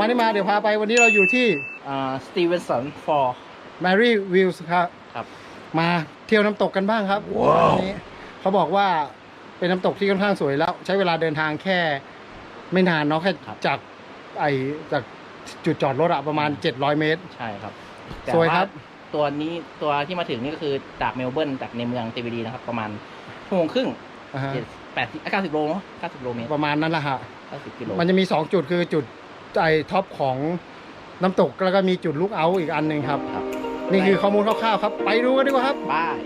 มานี่มาเดี๋ยวพาไปวันนี้เราอยู่ที่อ่าสตีเวนสันฟอร์ Mary Views ครับ ครับ มาเที่ยวน้ำตกกันบ้างครับวันนี้เขาบอกว่าเป็นน้ำตกที่ค่อนข้างสวยแล้ว ใช้เวลาเดินทางแค่ไม่นานเนาะแค่ครับจากไอจากจุดจอดรถอะประมาณ 700 เมตร ใช่ครับสวยครับแต่าตัวนี้ตัวที่มาถึงนี่ก็คือจากเมลเบิร์นจากในเมืองตีวีดีนะครับ ประมาณชั่วโมงครึ่งอ่าฮะแปดเก้าสิบโลเนาะเก้าสิบโลเมตรประมาณนั้นแหละฮะ เก้าสิบกิโลมันจะมี 2 จุดคือจุด ไอท็อปของน้ำตกแล้วก็มีจุดลุกเอาท์อีกอันหนึ่งครับ ครับ นี่คือข้อมูลคร่าวๆครับ ไปดูกันดีกว่าครับ ป้าย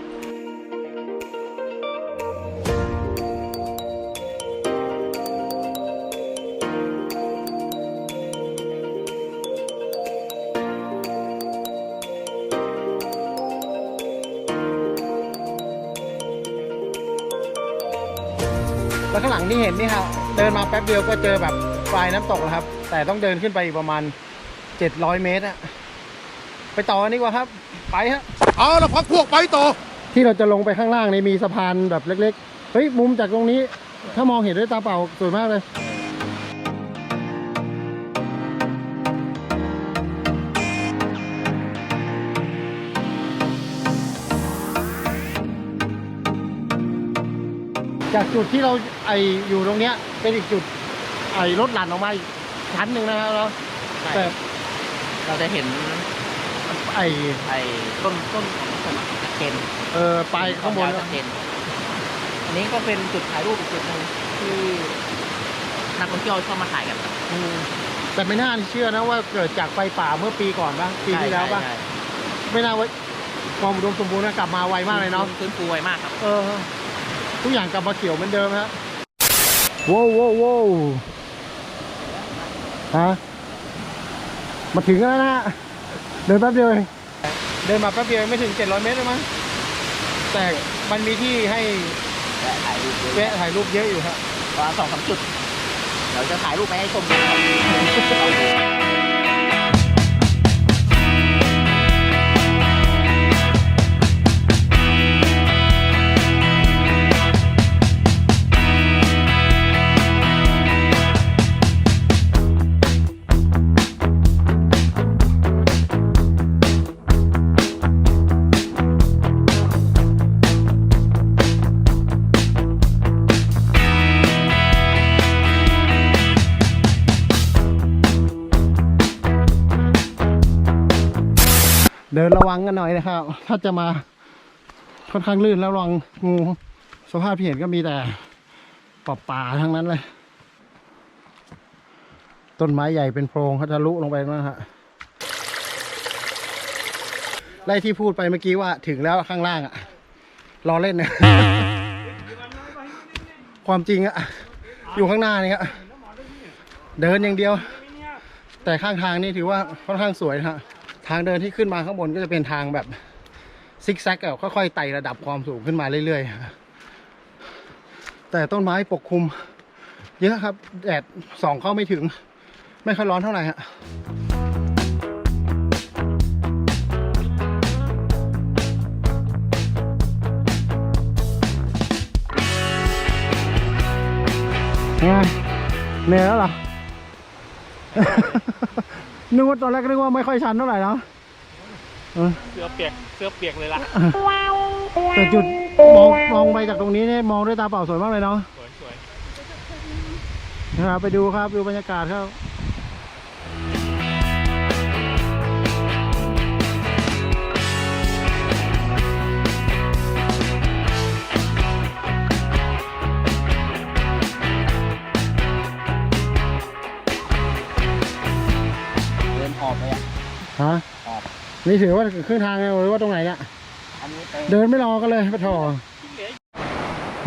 แล้วข้างหลังที่เห็นนี่ครับเดินมาแป๊บเดียวก็เจอแบบ ปลายน้ำตกแล้วครับ แต่ต้องเดินขึ้นไปอีกประมาณ 700 เมตรอะไปต่อกันดีกว่าครับ ไปฮะเอาละพักพวกไปต่อ ที่เราจะลงไปข้างล่างนี่มีสะพานแบบเล็ก ๆ เฮ้ย มุมจากตรงนี้ ถ้ามองเห็นด้วยตาเปล่าสวยมากเลยจากจุดที่เราไออยู่ตรงเนี้ยเป็นอีกจุด ไอรถหลั่นออกมาอีกชั้นหนึ่งนะครับแล้วแต่เราจะเห็นไอไอ้ต้นต้นของต้นตะเคนเออไปข้างบนตะเคนอันนี้ก็เป็นจุดถ่ายรูปอีกจุดหนึ่งที่นักท่องเที่ยวชอบมาถ่ายกันครับอืมแต่ไม่น่าเชื่อนะว่าเกิดจากไฟป่าเมื่อปีก่อนปะปีที่แล้วปะใช่ใช่ไม่น่าว่าความอุดมสมบูรณ์นะกลับมาไวมากเลยเนาะฟื้นฟูไวมากครับ เออ ทุกอย่างกลับมาเขียวเหมือนเดิมฮะว้าวว้าวว้าว ฮะมาถึงแล้วนะฮะเดินแป๊บเดียวเองเดินมาแป๊บเดียวไม่ถึง 700 เมตรเลยมั้งแต่มันมีที่ให้และถ่ายรูปเยอะแวะถ่ายรูปเยอะอยู่ฮะประมาณสองสามจุด เดี๋ยวจะถ่ายรูปไปให้ชมกันครับ เดินระวังกันหน่อยนะครับ ถ้าจะมาค่อนข้างลื่นแล้วระวังงูสภาพที่เห็นก็มีแต่ป่าป่าๆทั้งนั้นเลย ต้นไม้ใหญ่เป็นโพรงเขาทะลุลงไปนะฮะไล่ที่พูดไปเมื่อกี้ว่าถึงแล้วข้างล่างอะรอเล่นนะความจริงอะอยู่ข้างหน้านี่ครับเดินอย่างเดียว แต่ข้างทางนี่ถือว่าค่อนข้างสวยนะฮะ ทางเดินที่ขึ้นมาข้างบนก็จะเป็นทางแบบซิกแซกอะค่อยๆไต่ระดับความสูงขึ้นมาเรื่อยๆ แต่ต้นไม้ปกคลุม เยอะครับแดดส่องเข้าไม่ถึง ไม่ค่อยร้อนเท่าไหร่ฮะเหนื่อยแล้วเหรอ นึกว่าตอนแรกนึกว่าไม่ค่อยชันเท่าไหร่เนาะเออเสื้อเปียกเสื้อเปียกเลยล่ะแต่จุดมองมองไปจากตรงนี้เนี่ยมองด้วยตาเปล่าสวยมากเลยเนาะสวยสวยนะครับไปดูครับดูบรรยากาศครับ นี่ถือว่าครึ่งทางหรือว่าตรงไหนเนี่ยอันนี้เป็นเดินไม่รอกันเลยปะทอ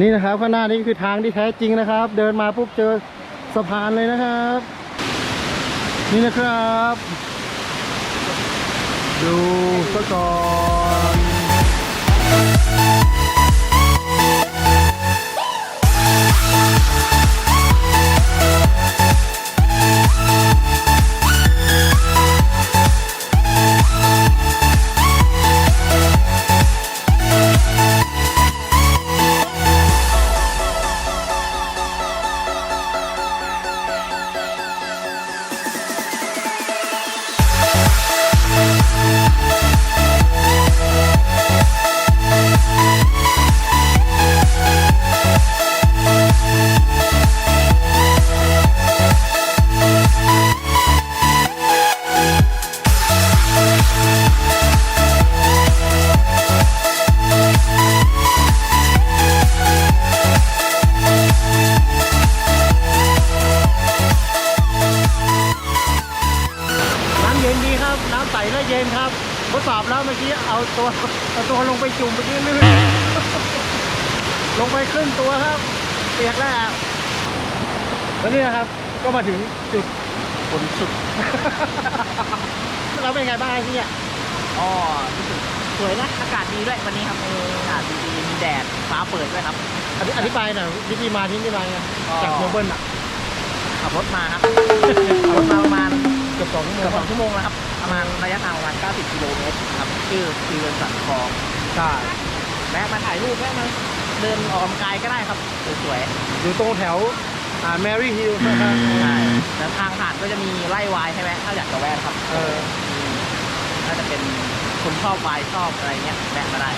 นี่นะครับข้างหน้านี่คือทางที่แท้จริงนะครับ เดินมาปุ๊บเจอสะพานเลยนะครับ นี่นะครับ ดูซะก่อนย็น เอาตัวเอาตัวลงไปจุ่มเมื่อกี้ลื่นลงไปครึ่งตัวครับเปียกแล้วแล้วนี่นะครับ ก็มาถึงจุดฝนสุด เราเป็นไงบ้างที่เนี่ยอ๋อรู้สึกสวยนะ อากาศดีด้วยวันนี้ครับเอออากาศดีๆมีแดดฟ้าเปิดด้วยครับอธิอธิบายหน่อยวิธีมาที่นี่มาไงอ๋อจากเมลเบิร์นอะขับรถมาครับขับรถมาประมาณเกื อบสองชั่วโมเกือบสองงชั่วโมงแล้วครับ ประมาณระยะทางประมาณ 90 กิโลเมตรครับ ชื่อคือเรือนสันคลองใช่แวะมาถ่ายรูปแวะมาเดินออกกำลังกายก็ได้ครับ สวยอยู่ตรงแถวอ่าแมรี่ฮิลล์นะครับๆใช่แล้วทางผ่านก็จะมีไล่วายใช่ไหมถ้าอยากจะแวะนะครับ เออน่าจะเป็นคนชอบวายชอบอะไรเงี้ยแวะมาได้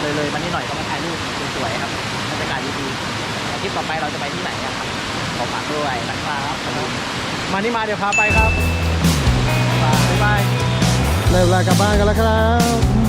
เลยเลยๆมานี่หน่อยก็มาถ่ายรูปสวยๆครับบรรยากาศดีๆแต่ทริปต่อไปเราจะไปที่ไหนอะครับขอฝากด้วยนะครับ มานี่มาเดี๋ยวพาไปครับบ๊ายบายได้เวลากลับบ้านกันแล้วครับ